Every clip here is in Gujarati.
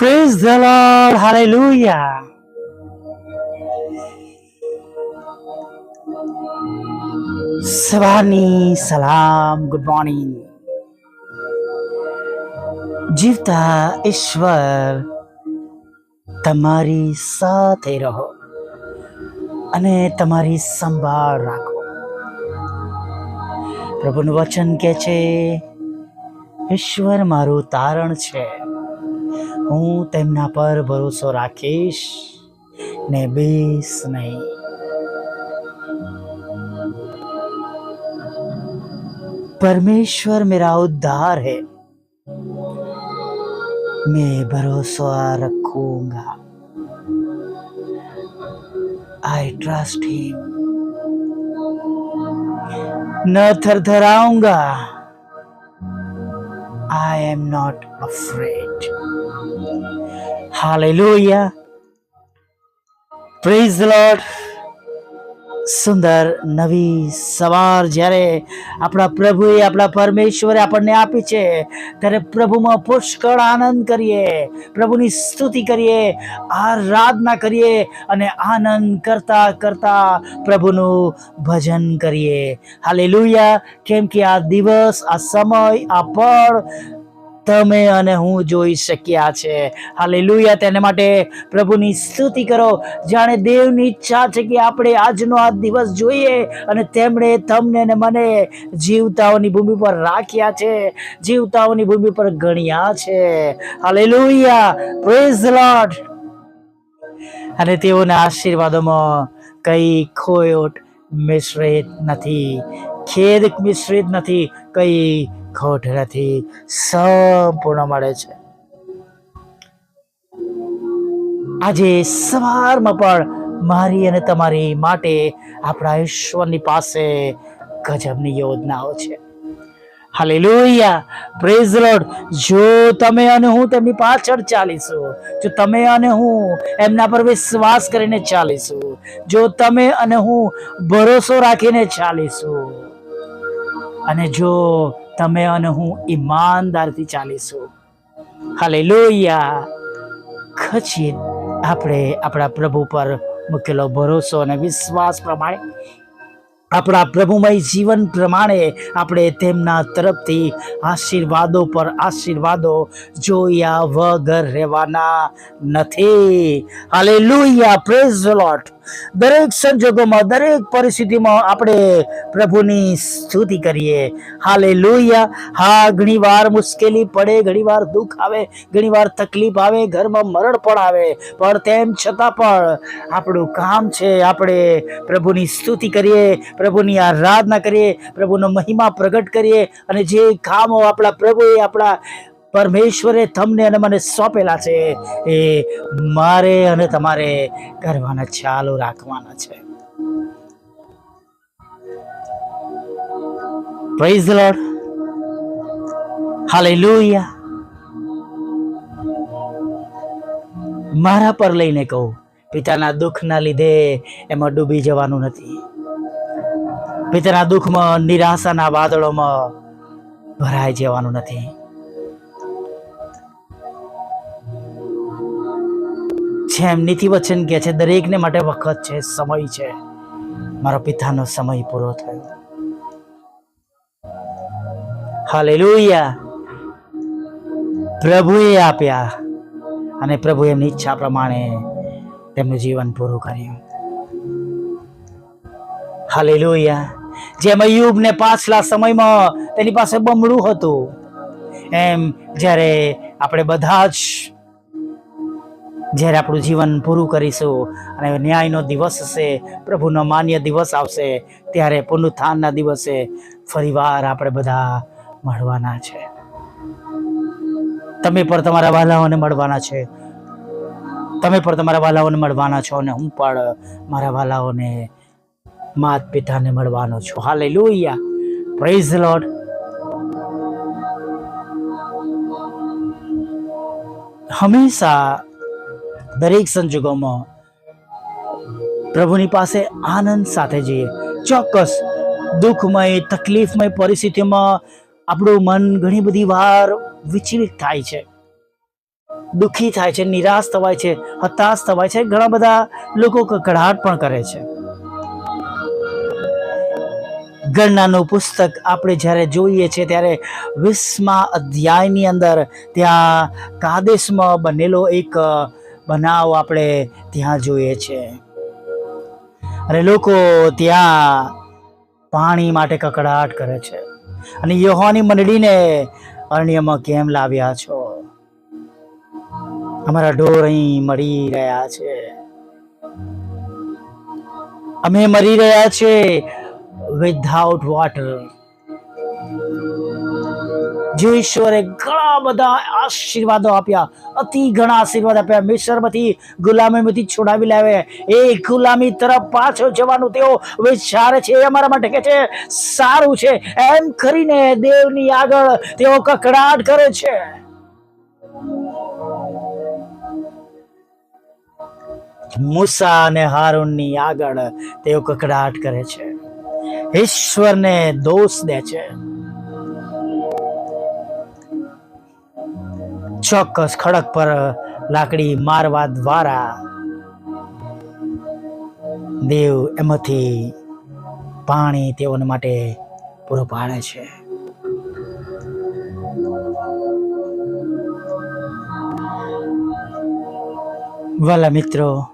Praise the Lord. Hallelujah. સવારની સલામ ગુડ મોર્નિંગ જીવતા ઈશ્વર તમારી સાથે રહો અને તમારી સંભાળ રાખો પ્રભુનું વચન કે છે, ઈશ્વર મારું તારણ છે હું તેમના પર ભરોસો રાખીશ ને બેસ નહીં परमेश्वर मेरा उद्धार है मैं भरोसा रखूंगा आई ट्रस्ट हिम न थरथराऊंगा I am not afraid. Hallelujah. Praise the Lord. સુંદર નવી સવાર જ્યારે આપણા પ્રભુએ આપણા પરમેશ્વરે આપણને આપી છે, ત્યારે પ્રભુમાં પુષ્કળ આનંદ કરીએ, પ્રભુની સ્તુતિ કરીએ, આરાધના કરીએ અને આનંદ કરતા કરતા પ્રભુનું ભજન કરીએ. હાલેલુયા. કેમ કે આ દિવસ, આ સમય, આ પળ તમે અને હું જોઈ શક્યા છે. હાલે લુયા તેને માટે પ્રભુની સ્તુતિ કરો. જાણે દેવની ઈચ્છા છે કે આપણે આજનો આ દિવસ જોઈએ અને તેમણે તમને ને મને જીવતાઓની ભૂમિ પર રાખ્યા છે. જીવતાઓની ભૂમિ પર ગણ્યા છે. હાલેલુયા પ્રેઝ લોર્ડ અને તેઓના આશીર્વાદોમાં કઈ ખોટ મિશ્રિત નથી. ખેદ મિશ્રિત નથી. કઈ ખોટ સંપૂર્ણ મળે છે. આજે સવારમાં પણ મારી અને તમારી માટે આપણા ઈશ્વરની પાસે ગજબની યોજનાઓ છે. હાલેલુયા. પ્રેઝ લોર્ડ જો તમે અને હું તેમની પાછળ ચાલીશું, જો તમે અને હું એમના પર વિશ્વાસ કરીને ચાલીશું, જો તમે અને હું ભરોસો રાખીને ચાલીશું, અને જો તમે અને હું ઈમાનદારથી ચાલીશું. હાલે લોહિયા ખચિત આપણે આપણા પ્રભુ પર મૂકેલો ભરોસો અને વિશ્વાસ પ્રમાણે, આપણા પ્રભુમય જીવન પ્રમાણે આપણે તેમના તરફથી આશીર્વાદો પર આશીર્વાદો જોયા વગર રહેવાના નથી. હાલે લોહિયા પ્રેઝ લોટ દરેક સંજોગોમાં, દરેક પરિસ્થિતિમાં આપણે પ્રભુની સ્તુતિ કરીએ. હાલે લોહિયા હા, ઘણીવાર મુશ્કેલી પડે, ઘણીવાર દુઃખ આવે, ઘણીવાર તકલીફ આવે, ઘરમાં મરણ પણ આવે. પણ તેમ છતાં પણ આપણું કામ છે, આપણે પ્રભુની સ્તુતિ કરીએ, પ્રભુની આરાધના કરીએ, પ્રભુનો મહિમા પ્રગટ કરીએ અને જે કામો આપણા પ્રભુએ આપણા પરમેશ્વરે તમને અને મને સોંપેલા છે એ મારે અને તમારે કરવાના ચાલુ રાખવાના છે. પ્રેઝ લોર્ડ મારા પર લઈને કહું, પિતાના દુઃખના લીધે એમાં ડૂબી જવાનું નથી. પિતાના દુઃખમાં, નિરાશાના વાદળોમાં ભરાઈ જવાનું નથી. જેમ નીતિ વચન કે છે, દરેકને માટે વખત છે, સમય છે. મારા પિતાનો સમય પૂરો થયો. હાલેલુયા. પ્રભુએ આપ્યા અને પ્રભુ એમની ઈચ્છા પ્રમાણે તેમનું જીવન પૂરું કર્યું. હાલેલુયા. જેમ અયુબને પાછલા સમયમાં તેની પાસે બમણું હતું, એમ જ્યારે આપણે બધા જ જ્યારે આપણું જીવન પૂરું કરીશું અને ન્યાયનો દિવસ હશે, પ્રભુનો માન્ય દિવસ આવશે, ત્યારે પુનરુત્થાનના દિવસે ફરીવાર આપણે બધા મળવાના છે. તમે પણ તમારા વાલાઓને મળવાના છે. તમે પણ તમારા વાલાઓને મળવાના છો અને હું પણ મારા વાલાઓને માત પિતાને મળવાનો છું. હાલે લોહિયા પ્રેઝ લોડ હંમેશા દરેક સંજોગોમાં પ્રભુની પાસે આનંદ સાથે જઈએ. ચોક્કસ દુઃખમય, તકલીફમય પરિસ્થિતિમાં આપણું મન ઘણી બધી વાર વિચલિત થાય છે. દુઃખી થાય છે, નિરાશ થવાય છે, હતાશ થવાય છે, ઘણા બધા લોકો કકડાટ પણ કરે છે. ગણનાનું પુસ્તક આપણે જ્યારે જોઈએ છીએ ત્યારે વીસમા અધ્યાયની અંદર ત્યાં કાદેશમાં બનેલો એક બનાવ આપણે ત્યાં જોઈએ છે. અને લોકો ત્યાં પાણી માટે કકડાટ કરે છે. અને યહોની મંડળીને અરણ્યમાં કેમ લાવ્યા છો? અમારા ઢોર અહીં મરી રહ્યા છે. અમે મરી રહ્યા છે. વિધાઉટ વોટર જે ઈશ્વરે ઘણા બધા આશીર્વાદો આપ્યા. અતિ ઘણા આશીર્વાદ આપ્યા. મિશ્રમાંથી ગુલામીમાંથી છોડાવી લાવે. એ ગુલામી તરફ પાછો જવાનું તેઓ વિચારે છે. એ અમારા માટે કે છે, સારું છે. એમ કરીને દેવની આગળ તેઓ કકડાટ કરે છે. મૂસા અને હારૂનની આગળ તેઓ કકડાટ કરે છે. ઈશ્વરને દોષ દે છે. ચોક્કસ ખડક પર લાકડી મારવા દ્વારા દેવ એમાંથી પાણી તેઓને માટે પૂરું પાડે છે. વાલા મિત્રો,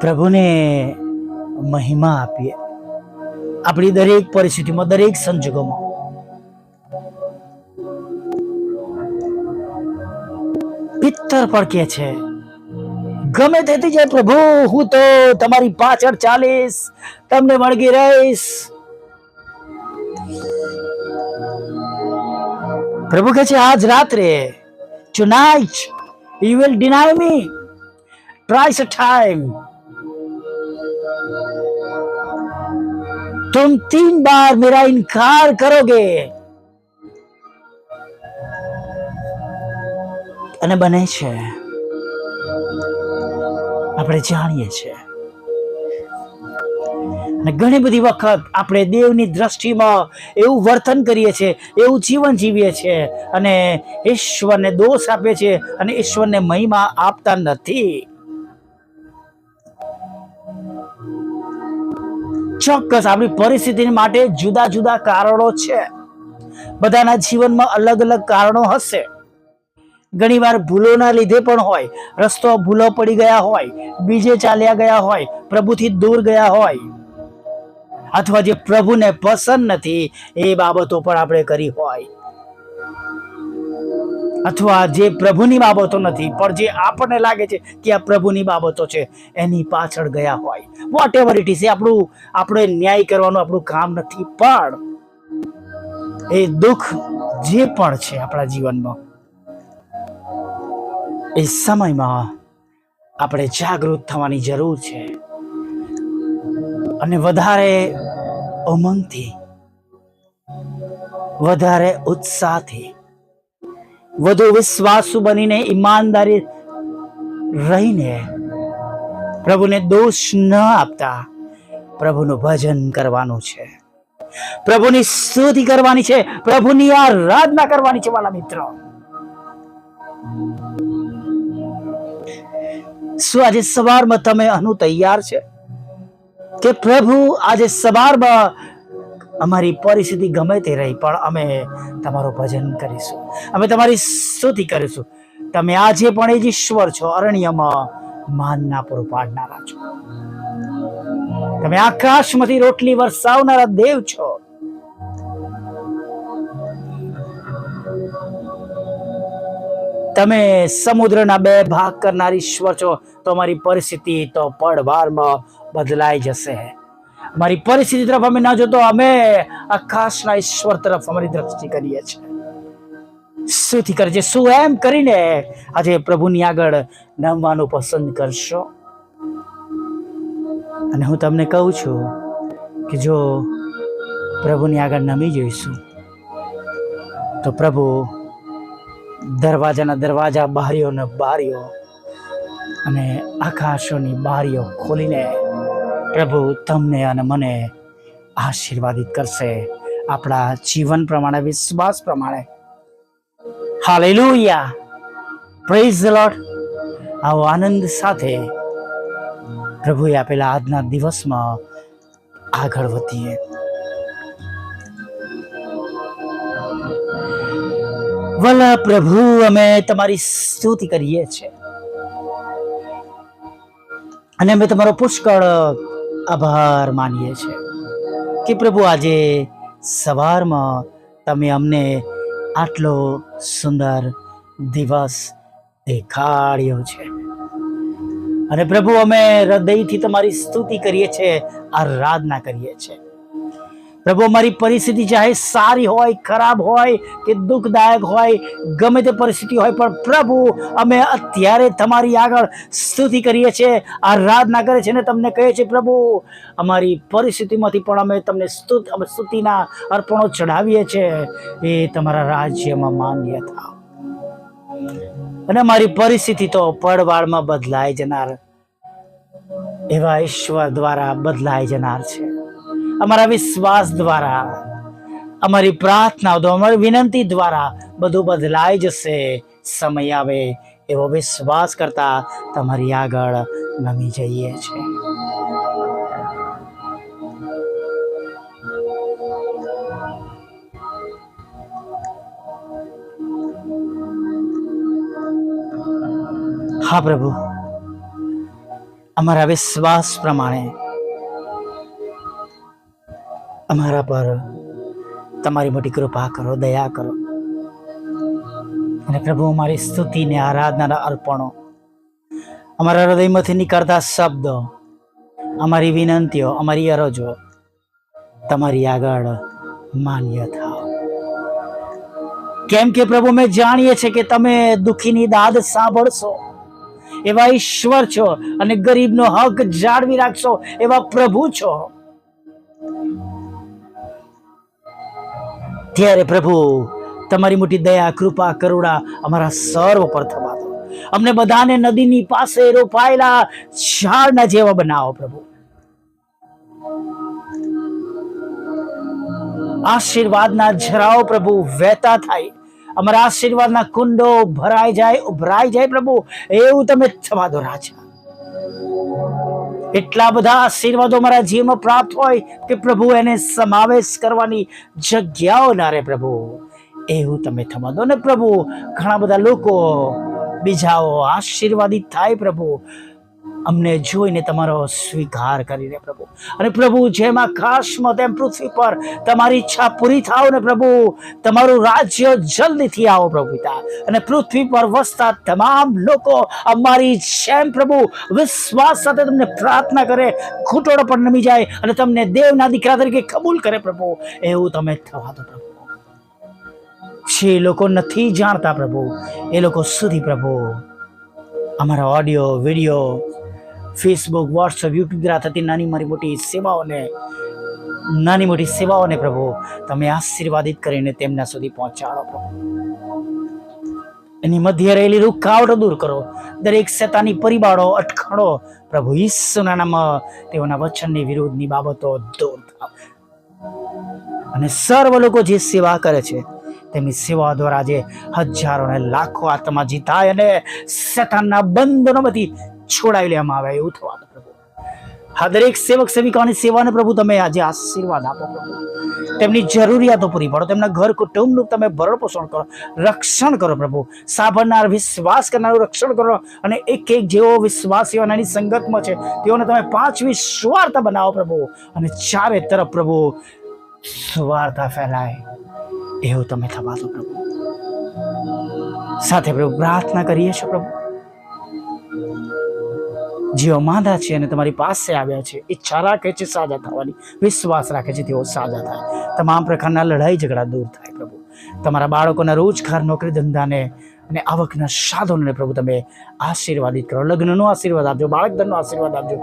પ્રભુને મહિમા આપીએ. આપણી દરેક પરિસ્થિતિમાં, દરેક સંજોગોમાં પિત્તર પણ કે છે ગમે તેથી જાય પ્રભુ હું તો તમારી પાછળ ચાલીશ તમને વળગી રહીશ પ્રભુ કહે છે આજ રાત્રે tonight you will deny me twice a time तुम तीन बार मेरा इनकार करोगे અને બને છે. આપણે જાણીએ છીએ અને ઘણી બધી વખત આપણે દેવની દ્રષ્ટિમાં એવું વર્તન કરીએ છીએ એવું જીવન જીવીએ છીએ અને ઈશ્વરને દોષ આપીએ છીએ અને ઈશ્વરને મહિમા આપતા નથી. ચોક્કસ આપણી પરિસ્થિતિ માટે જુદા જુદા કારણો છે. બધાના જીવનમાં અલગ અલગ કારણો હશે. ઘણીવાર ભૂલોના લીધે પણ હોય. રસ્તો ભૂલો પડી ગયા હોય, બીજે ચાલ્યા ગયા હોય, પ્રભુથી દૂર ગયા હોય, અથવા જે પ્રભુને પસંદ નથી, એ બાબતો પણ આપણે કરી હોય. અથવા જે પ્રભુની બાબતો નથી, પણ જે આપણને લાગે છે કે આ પ્રભુની બાબતો છે, એની પાછળ ગયા હોય. વોટ એવર ઇટ ઇઝ એ આપણું, આપણે ન્યાય કરવાનું આપણું કામ નથી, પણ એ દુઃખ જે પણ છે આપણા જીવનમાં એ સમયમાં આપણે જાગૃત થવાની જરૂર છે. અને વધારે ઉમંગથી, વધારે ઉત્સાહથી, વધુ વિશ્વાસુ બનીને ઈમાનદારી રહીને પ્રભુને દોષ ન આપતા પ્રભુનું ભજન કરવાનું છે. પ્રભુની સ્તુતિ કરવાની છે. પ્રભુની આરાધના કરવાની છે, વાલા મિત્રો. શું આજે સવારમાં તમે આનું તૈયાર છે? કે પ્રભુ આજે સવારમાં અમારી પરિસ્થિતિ ગમે તે રહી, પણ અમે તમારું ભજન કરીશું. અમે તમારી સ્તુતિ કરીશું. તમે આજે પણ એ જ ઈશ્વર છો, અરણ્યમાં માનના પૂરું પાડનારા છો. તમે આકાશમાંથી રોટલી વરસાવનારા દેવ છો. તમે સમુદ્રના બે ભાગ કરનાર ઈશ્વર છો, તો અમારી પરિસ્થિતિ તો પડવારમાં બદલાઈ જશે. મારી પરિસ્થિતિ તરફ અમે ના જોતો, અમે આકાશના ઈશ્વર તરફ અમારી દ્રષ્ટિ કરીએ છીએ. શુંથી કરજે શું એમ કરીને આજે પ્રભુની આગળ નમવાનું પસંદ કરશો? અને હું તમને કહું છું કે જો પ્રભુની આગળ નમી જઈશું, તો પ્રભુ દરવાજાના દરવાજા બારીઓ ને બારીઓ અને આકાશોની બારીઓ ખોલીને પ્રભુ તમને અને મને આશીર્વાદિત કરશે. આપણા જીવન પ્રમાણે, વિશ્વાસ પ્રમાણે. હાલેલુયા. પ્રેઝ ધ લોર્ડ આવો આનંદ સાથે પ્રભુએ આપેલા આજના દિવસમાં આગળ વધીએ. વલા પ્રભુ, અમે તમારી સ્તુતિ કરીએ છીએ. અને અમે તમારો પુષ્કળ આભાર માનીએ છીએ કે પ્રભુ આજે સવારમાં તમે અમને આટલો સુંદર દિવસ દેખાડ્યો છે. અને પ્રભુ, અમે હૃદયથી તમારી સ્તુતિ કરીએ છીએ, આરાધના કરીએ છીએ. પ્રભુ, અમારી પરિસ્થિતિ ચાહે સારી હોય, ખરાબ હોય કે દુઃખદાયક હોય, ગમે તે પરિસ્થિતિ હોય, પણ પ્રભુ, અમે અત્યારે તમારી આગળ સ્તુતિ કરીએ છીએ, આરાધના કરે છે અને તમને કહીએ છીએ, પ્રભુ, અમારી પરિસ્થિતિમાંથી પણ અમે તમને સ્તુત, અમે સ્તુતિના અર્પણો ચઢાવીએ છીએ. એ તમારા રાજ્યમાં માન્ય થાવ. અને અમારી પરિસ્થિતિ તો પડવાળમાં બદલાઈ જનાર. એવા ઈશ્વર દ્વારા બદલાઈ જનાર છે. અમારા વિશ્વાસ દ્વારા, અમારી પ્રાર્થનાઓ અમારી વિનંતી દ્વારા બધું બદલાઈ જશે. સમય આવે એવો વિશ્વાસ કરતા તમારી આગળ નમી જઈએ છે હા પ્રભુ, અમારા વિશ્વાસ પ્રમાણે અમારા પર તમારી મોટી કૃપા કરો, દયા કરો. અને પ્રભુ, અમારી સ્તુતિને આરાધનાના અર્પણો, અમારા હૃદયમાંથી નીકળતા શબ્દો, અમારી વિનંતીઓ, અમારી અરજો, તમારી આગળ માન્ય થાવ કેમ કે પ્રભુ મેં જાણીએ છે કે તમે દુઃખીની દાદ સાંભળશો, એવા ઈશ્વર છો અને ગરીબનો હક જાળવી રાખશો, એવા પ્રભુ છો. ત્યારે પ્રભુ, તમારી મોટી દયા, કૃપા, કરુણા અમારા સર્વ પર થવા દો અમને બધાને નદીની પાસે રોપાયેલા ઝાડના જેવા બનાવો પ્રભુ. આશીર્વાદના ઝરાઓ પ્રભુ વહેતા થાય. અમારા આશીર્વાદના કુંડો ભરાઈ જાય, ઉભરાઈ જાય પ્રભુ. એવું તમે થવા દો રાજા. એટલા બધા આશીર્વાદો મારા જીવનમાં પ્રાપ્ત હોય કે પ્રભુ એને સમાવેશ કરવાની જગ્યાઓ ના રહે પ્રભુ. એવું તમે થવા દો ને પ્રભુ. ઘણા બધા લોકો બીજાઓ આશીર્વાદિત થાય પ્રભુ. અમને જોઈને તમારો સ્વીકાર કરીને પ્રભુ. અને પ્રભુ, જેમ આકાશમાં તેમ પૃથ્વી પર તમારી ઈચ્છા પૂરી થાવ ને પ્રભુ, તમારું રાજ્ય જલ્દીથી આવો પ્રભુ પિતા. અને પૃથ્વી પર વસતા તમામ લોકો અમારી જેમ પ્રભુ વિશ્વાસ સાથે તમને પ્રાર્થના કરે ઘૂંટોડો પણ નમી જાય અને તમને દેવના દીકરા તરીકે કબૂલ કરે પ્રભુ. એવું તમે થવા દો પ્રભુ. જે લોકો નથી જાણતા પ્રભુ, એ લોકો સુધી પ્રભુ. અમારા audio, video Facebook WhatsApp YouTube દ્વારા થતી નાની મારી મોટી સેવાઓને, નાની મોટી સેવાઓને પ્રભુ, તમે આશીર્વાદિત કરીને તેમના સુધી પહોંચાડો એની મધ્ય રહેલી રૂકાવટો દૂર કરો. દરેક શેતાની પરિબાળો અટખણો પ્રભુ ઈસુના નામ તેઓના વચનની વિરુદ્ધની બાબતો દૂર અને સર્વ લોકો જે સેવા કરે છે, તેમની સેવા દ્વારા જે હજારો ને લાખો આત્મા જીતાય અને શેતાનના બંધનોમાંથી છોડાવી લેવામાં આવે એવું થવા દો પ્રભુ. હા, દરેક સેવક સેવિકાની સેવાને પ્રભુ તમે આજે આશીર્વાદ આપો પ્રભુ. તેમની જરૂરિયાતો પૂરી પાડો, તેમના ઘર કુટુંબનું તમે ભરણ પોષણ કરો, રક્ષણ કરો પ્રભુ. સાંભળનાર, વિશ્વાસ કરનારું રક્ષણ કરો અને એક એક જેવો વિશ્વાસ એની સંગતમાં છે, તેઓને તમે પાંચ વિશ્વાર્તા બનાવો પ્રભુ અને ચારે તરફ પ્રભુ સ્વાર્થા ફેલાય, એવું તમે થવા દો પ્રભુ. સાથે પ્રભુ પ્રાર્થના કરીએ છીએ પ્રભુ. જેઓ માંદા છે અને તમારી પાસે આવ્યા છે ઈચ્છા રાખે છે સાજા થવાની. વિશ્વાસ રાખે છે તેઓ સાજા થાય. તમામ પ્રકારના લડાઈ ઝઘડા દૂર થાય પ્રભુ. તમારા બાળકોના રોજગાર, નોકરી ધંધાને અને આવકના સાધનોને પ્રભુ તમે આશીર્વાદિત કરો. લગ્નનો આશીર્વાદ આપજો, બાળકધનનો આશીર્વાદ આપજો.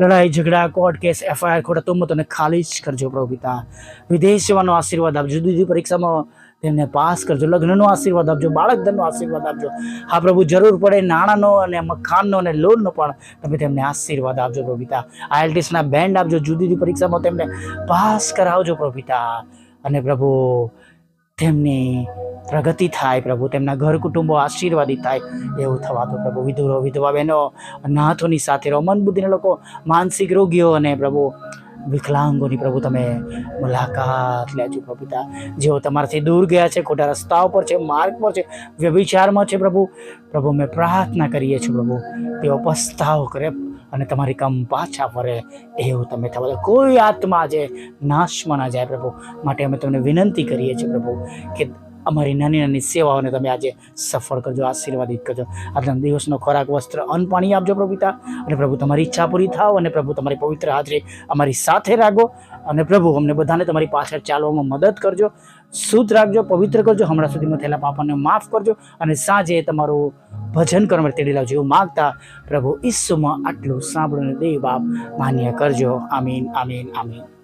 લડાઈ, ઝઘડા, કોર્ટ કેસ, એફઆઈઆર ખોટા તુમ્મતોને ખાલી જ કરજો પ્રભુ પિતા. વિદેશ જવાનો આશીર્વાદ આપજો. જુદી જુદી પરીક્ષામાં તેમને પાસ કરજો. લગ્નનો આશીર્વાદ આપજો બાળક ધનનો આશીર્વાદ આપજો. હા, પ્રભુ, જરૂર પડે નાણાંનો અને મખાનનો અને લોનનો પણ તમે તેમને આશીર્વાદ આપજો પ્રભુ પિતા આઈએલટીએસના બેન્ડ આપજો જુદી જુદી પરીક્ષામાં તેમને પાસ કરાવજો પ્રભુ અને પ્રભુ, તેમની પ્રગતિ થાય, પ્રભુ. તેમના ઘર કુટુંબો આશીર્વાદિત થાય. એવું થવા તો પ્રભુ. વિધુરો, વિધવા બહેનો નાથોની સાથે રહો. મન બુદ્ધિના લોકો, માનસિક રોગીઓ અને પ્રભુ વિકલાંગોની પ્રભુ તમે મુલાકાત લેજો પ્રભુ પિતા. જેઓ તમારાથી દૂર ગયા છે, ખોટા રસ્તાઓ પર છે, માર્ગ પર છે, વ્યભિચારમાં છે પ્રભુ. પ્રભુ, અમે પ્રાર્થના કરીએ છીએ પ્રભુ, તેઓ પસ્તાવ કરે અને તમારી કમ પાછા ફરે. એવું તમે થવા કોઈ આત્મા આજે નાશમાં ના જાય પ્રભુ. માટે અમે તમને વિનંતી કરીએ છીએ પ્રભુ કે અમારી નાની નાની સેવાઓને તમે આજે સફળ કરજો, આશીર્વાદિત કરજો. આજના દિવસનો ખોરાક, વસ્ત્ર, અન્ન, પાણી આપજો પ્રભુ અને પ્રભુ તમારી ઈચ્છા પૂરી થાવ અને પ્રભુ તમારી પવિત્ર હાજરી અમારી સાથે રાખો. અને પ્રભુ અમને બધાને તમારી પાછળ ચાલવામાં મદદ કરજો. શુદ્ધ રાખજો, પવિત્ર કરજો. હમણાં સુધીમાં થયેલા પાપાને માફ કરજો. અને સાંજે તમારું ભજન કરવા તેડી લાવજો એવું માગતા પ્રભુ ઈસુમાં આટલું સાંભળો દેવ બાપ માન્ય કરજો. આમીન આમીન આમીન.